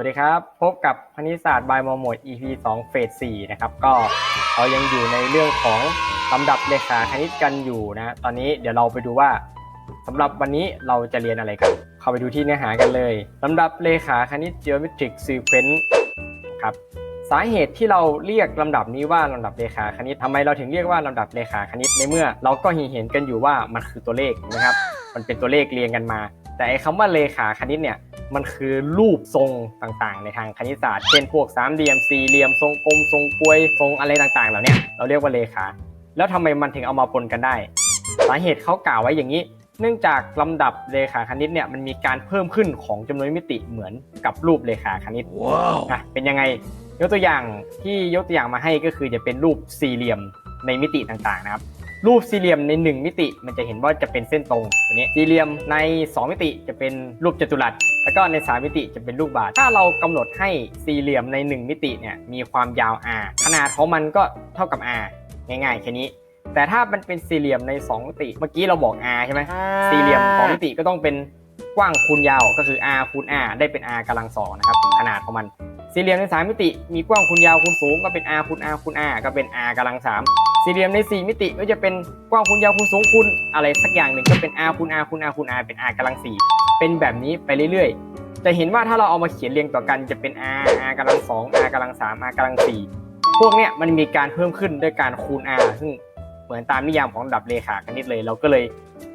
วัสดีครับ พบกับคณิตศาสตร์บายมอหมด EP 2 เฟส 4 นะครับ ก็เรายังอยู่ในเรื่องของลำดับเลขาคณิตกันอยู่นะ ตอนนี้เดี๋ยวเราไปดูว่าสำหรับวันนี้เราจะเรียนอะไรกัน เข้าไปดูที่เนื้อหากันเลยลำดับเลขาคณิต geometric sequence ครับสาเหตุที่เราเรียกลำดับนี้ว่าลำดับเลขาคณิตทำไมเราถึงเรียกว่าลำดับเลขาคณิตในเมื่อ เราก็เห็นกันอยู่ว่ามันคือตัวเลขนะครับ มันเป็นตัวเลขเรียงกันมา แต่ไอ้คำว่าเลขาคณิตเนี่ย มันคือรูปทรงต่างๆ ในทางคณิตศาสตร์ เช่นพวกสามเหลี่ยมสี่เหลี่ยมทรงกลมทรงกลวยทรงอะไรต่างๆ เหล่าเนี้ยเราเรียกว่าเลขา แล้วทำไมมันถึงเอามาปนกันได้ สาเหตุเขากล่าวไว้อย่างนี้ เนื่องจากลำดับเลขาคณิตเนี่ยมันมีการเพิ่มขึ้นของจำนวนมิติเหมือนกับรูปเลขาคณิตว้าวอะเป็นยังไงยกตัวอย่างที่ยกตัวอย่างมาให้ก็คือจะเป็นรูปสี่เหลี่ยมในมิติต่างๆนะครับ รูปสี่เหลี่ยมใน 1 มิติ มันจะเห็นว่าจะเป็นเส้นตรงตัวนี้สี่เหลี่ยมใน 2 มิติจะเป็นรูปจัตุรัส แล้วก็ใน 3 มิติจะเป็นรูปบาศก์ถ้าเรากำหนดให้สี่เหลี่ยมใน 1 มิติเนี่ยมีความยาว r ขนาดของมันก็เท่ากับ r ง่ายๆแค่นี้ แต่ถ้ามันเป็นสี่เหลี่ยมใน 2 มิติ เมื่อกี้เราบอก r ใช่ไหมสี่เหลี่ยมสองมิติก็ต้องเป็นกว้างคูณยาวก็คือ r คูณ r ได้เป็น r กำลังสองนะครับขนาดของมัน สี่เหลี่ยมในสามมิติมีกว้างคูณยาวคูณสูงก็เป็น r คูณ r คูณ r ก็เป็น r กำลังสามสี่เหลี่ยมในสี่มิติก็จะเป็นกว้างคูณยาวคูณสูงคูณอะไรสักอย่างหนึ่งก็เป็น r คูณ r คูณ r คูณ r เป็น r กำลังสี่เป็นแบบนี้ไปเรื่อยๆ จะเห็นว่าถ้าเราเอามาเขียนเรียงต่อกันจะเป็น r r กำลังสอง r กำลังสาม r กำลังสี่พวกเนี้ยมันมีการเพิ่มขึ้นด้วยการคูณ r ซึ่งเหมือนตามนิยามของดับเลขาคณิตเลย เราก็เลย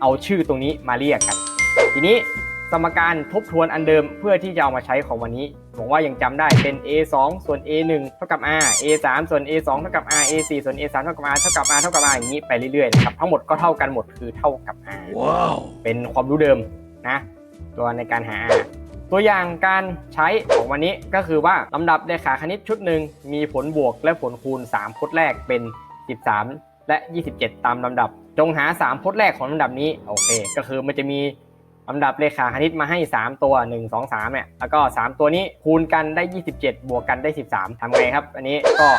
เอาชื่อตรงนี้มาเรียกกัน ทีนี้ สมการทบทวนอันเดิมเพื่อที่จะเอามาใช้ของวันนี้ผมว่ายังจำได้เป็น a 2ส่วน a 1เท่ากับ r a 3ส่วน a 2เท่ากับ r a 4ส่วน a 3เท่ากับ r เท่ากับ r เท่ากับ r อย่างนี้ไปเรื่อยๆนะครับทั้งหมดก็เท่ากันหมดคือเท่ากับ r ว้าวเป็นความรู้เดิมนะตัวในการหา r ตัวอย่างการใช้ของวันนี้ก็คือว่าลำดับเลขาคณิตชุดหนึ่งมีผลบวกและผลคูณ 3พจน์แรกเป็น 13 และ 27 ตามลำดับ จงหา 3พจน์แรกของลำดับนี้โอเค ก็คือมันจะมี ลำดับเลขาคณิตมาให้ 3 ตัว 1 2 3เนี่ยแล้วก็ 3 ตัวนี้คูณกันได้ 27 บวกกันได้ 13ทำไงครับ อันนี้ก็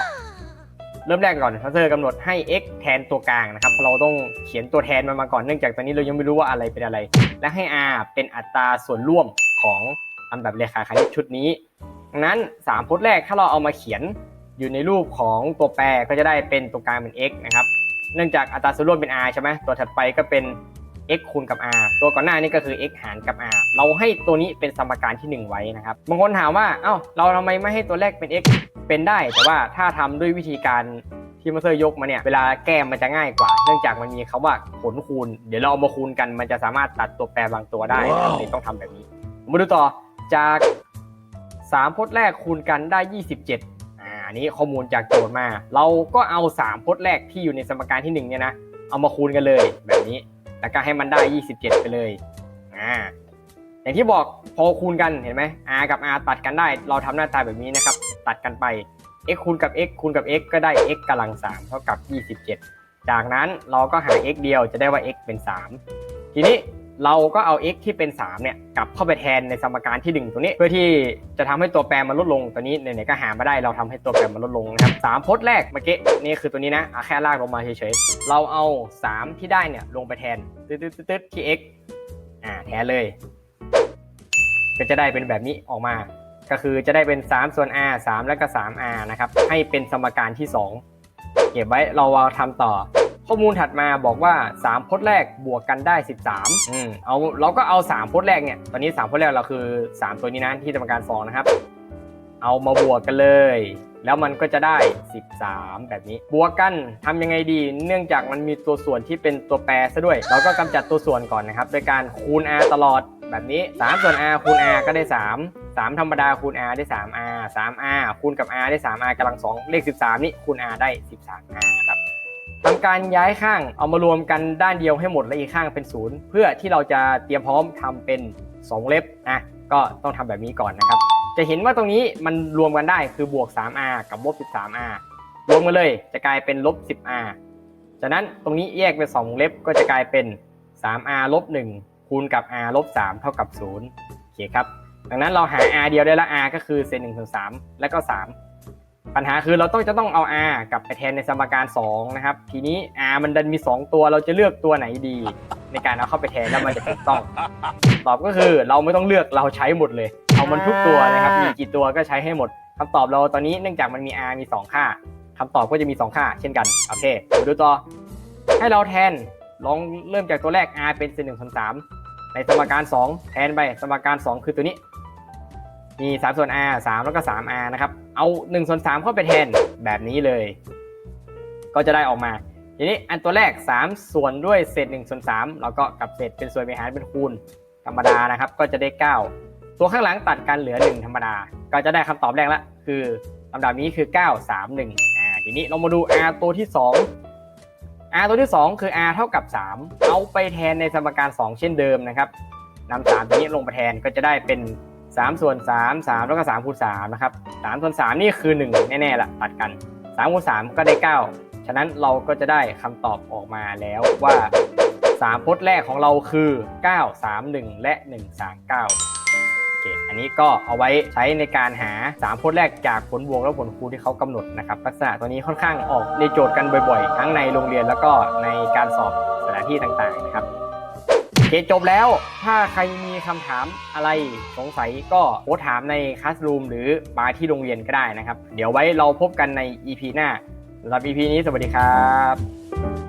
เริ่มแรกก่อนพัเซอร์กำหนดให้ x แทนตัวกลางนะครับเพราะเราต้องเขียนตัวแทนมันมาก่อน เนื่องจากตอนนี้เรายังไม่รู้ว่าอะไรเป็นอะไร และให้ r เป็นอัตราส่วนร่วมของลำดับเลขาคณิตชุดนี้ดังนั้น3พจน์แรกถ้าเราเอามาเขียนอยู่ในรูปของตัวแปรก็จะได้เป็นตัวกลางเป็น x นะครับ เนื่องจากอัตราส่วนร่วมเป็น r ใช่ไหมตัวถัดไปก็เป็น x คูณกับ r ตัวก่อนหน้านี้ก็คือ x หารกับ r เราให้ตัวนี้เป็นสมการที่ 1 ไว้นะครับบางคนถามว่าเอ้าเราทำไมไม่ให้ตัวแรกเป็น x เป็นได้ แต่ว่าถ้าทำด้วยวิธีการที่มาสเตอร์ยกมาเนี่ยเวลาแก้มันจะง่ายกว่า เนื่องจากมันมีคำว่าผลคูณ เดี๋ยวเราเอามาคูณกันมันจะสามารถตัดตัวแปรบางตัวได้นะครับนี่ต้องทำแบบนี้มาดูต่อจาก3พจน์แรกคูณกันได้ 27อ่าอันนี้ข้อมูลจากโจทย์มา เราก็เอา 3พจน์แรกที่อยู่ในสมการที่1เนี่ยนะ เอามาคูณกันเลยแบบนี้ แล้วก็ให้มันได้ 27 ไปเลยอ่าอย่างที่บอกพอคูณกันเห็นไหม r กับ r ตัดกันได้ เราทำหน้าตาแบบนี้นะครับ ตัดกันไป x คูณกับ x คูณกับ x ก็ได้ x กำลัง 3 เท่ากับ 27 จากนั้นเราก็หา x เดียวจะได้ว่า x เป็น 3 ทีนี้ เราก็เอา x ที่เป็น 3 เนี่ย กลับเข้าไปแทนในสมการที่ 1ตรงนี้ เพื่อที่จะทำให้ตัวแปรมันลดลง ตัวนี้ไหนๆก็หามาได้เราทำให้ตัวแปรมันลดลงนะครับสามพจน์แรกเมื่อกี้นี่คือตัวนี้นะเอาแค่ลากลงมาเฉยๆ เราเอา 3 ที่ได้เนี่ยลงไปแทนตึ๊ดๆที่ x อ่าแทนเลย ก็จะได้เป็นแบบนี้ออกมา ก็คือจะได้เป็น 3 ส่วน r 3 แล้วก็ 3r นะครับ ให้เป็นสมการที่ 2 เก็บไว้เราเอาทำต่อ ข้อมูลถัดมาบอกว่า 3พจน์แรกบวกกันได้ 13อืมเอาเราก็เอา 3พจน์แรกเนี่ย ตอนนี้ 3พจน์แรกเราคือ 3 ตัวนี้นะที่สมการ2นะครับ เอามาบวกกันเลย แล้วมันก็จะได้ 13 แบบนี้ บวกกันทำยังไงดี เนื่องจากมันมีตัวส่วนที่เป็นตัวแปรซะด้วย เราก็กำจัดตัวส่วนก่อนนะครับ โดยการคูณ r ตลอดแบบนี้ 3 ส่วน r คูณ r ก็ได้ 3 3 ธรรมดาคูณ r ได้ 3r 3r คูณกับ r ได้ 3r กำลัง2เลข 13 นี่คูณ r ได้ 13r ครับ ทำการย้ายข้างเอามารวมกันด้านเดียวให้หมดและอีกข้างเป็นศูนย์เพื่อที่เราจะเตรียมพร้อมทำเป็น 2 เล็บนะก็ต้องทำแบบนี้ก่อนนะครับ จะเห็นว่าตรงนี้มันรวมกันได้คือบวก 3r กับลบ 13r รวมกันเลยจะกลายเป็นลบ 10r จากนั้นตรงนี้แยกเป็น 2 เล็บก็จะกลายเป็น 3r ลบ1คูณกับ r ลบ3เท่ากับ0โอเคครับดังนั้นเราหา r เดียวได้ละ r ก็คือเศษ1ส่วน3แล้วก็ 3 ปัญหาคือเราต้องจะต้องเอา r กลับไปแทนในสมการ2นะครับ ทีนี้ r มันดันมี 2 ตัวเราจะเลือกตัวไหนดี ในการเอาเข้าไปแทนแล้วมันจะถูกต้อง ตอบก็คือเราไม่ต้องเลือกเราใช้หมดเลย เอามันทุกตัวนะครับ มีกี่ตัวก็ใช้ให้หมดคำตอบเราตอนนี้เนื่องจากมันมี r มี 2 ค่าคำตอบก็จะมี 2 ค่า เช่นกัน โอเคมาดูต่อ ให้เราแทนลองเริ่มจากตัวแรก r เป็นเศษหนึ่งส่วนสามในสมการ 2 แทนไปสมการ 2 คือตัวนี้ มี3ส่วน r 3 แล้วก็ 3r นะครับ เอา1ส่วน3เข้าไปแทนแบบนี้เลย ก็จะได้ออกมา ทีนี้อันตัวแรก 3 ส่วนด้วยเศษ1ส่วน3แล้วก็กับเศษเป็นส่วนบริหารเป็นคูณธรรมดานะครับ ก็จะได้ 9 ตัวข้างหลังตัดกันเหลือ 1 ธรรมดา ก็จะได้คำตอบแรกละ คือลำดับนี้คือ 9 3 1อ่าทีนี้เรามาดู r ตัวที่ 2 r ตัวที่ 2 คือ r เท่ากับ 3 เอาไปแทนในสมการ 2 เช่นเดิมนะครับนำ3ตัวนี้ลงไปแทนก็จะได้เป็น 3 ส่วน 3 3 แล้วก็3คูณ3นะครับ3ส่วน3นี่คือ 1 แน่ๆละตัดกัน3คูณ3ก็ได้ 9 ฉะนั้นเราก็จะได้คำตอบออกมาแล้วว่า3พจน์แรกของเราคือ 9 3 1 และ 1 3 9 โอเค อันนี้ก็เอาไว้ใช้ในการหา 3พจน์แรกจากผลบวกและผลคูณที่เขากำหนดนะครับ ลักษณะตัวนี้ค่อนข้างออกในโจทย์กันบ่อยๆ ทั้งในโรงเรียนแล้วก็ในการสอบสถานที่ต่างๆนะครับ เคจบแล้ว ถ้าใครมีคำถามอะไรสงสัยก็โพสถามในคลาสรูมหรือมาที่โรงเรียนก็ได้นะครับ เดี๋ยวไว้เราพบกันใน EP หน้าสำหรับ EP นี้สวัสดีครับ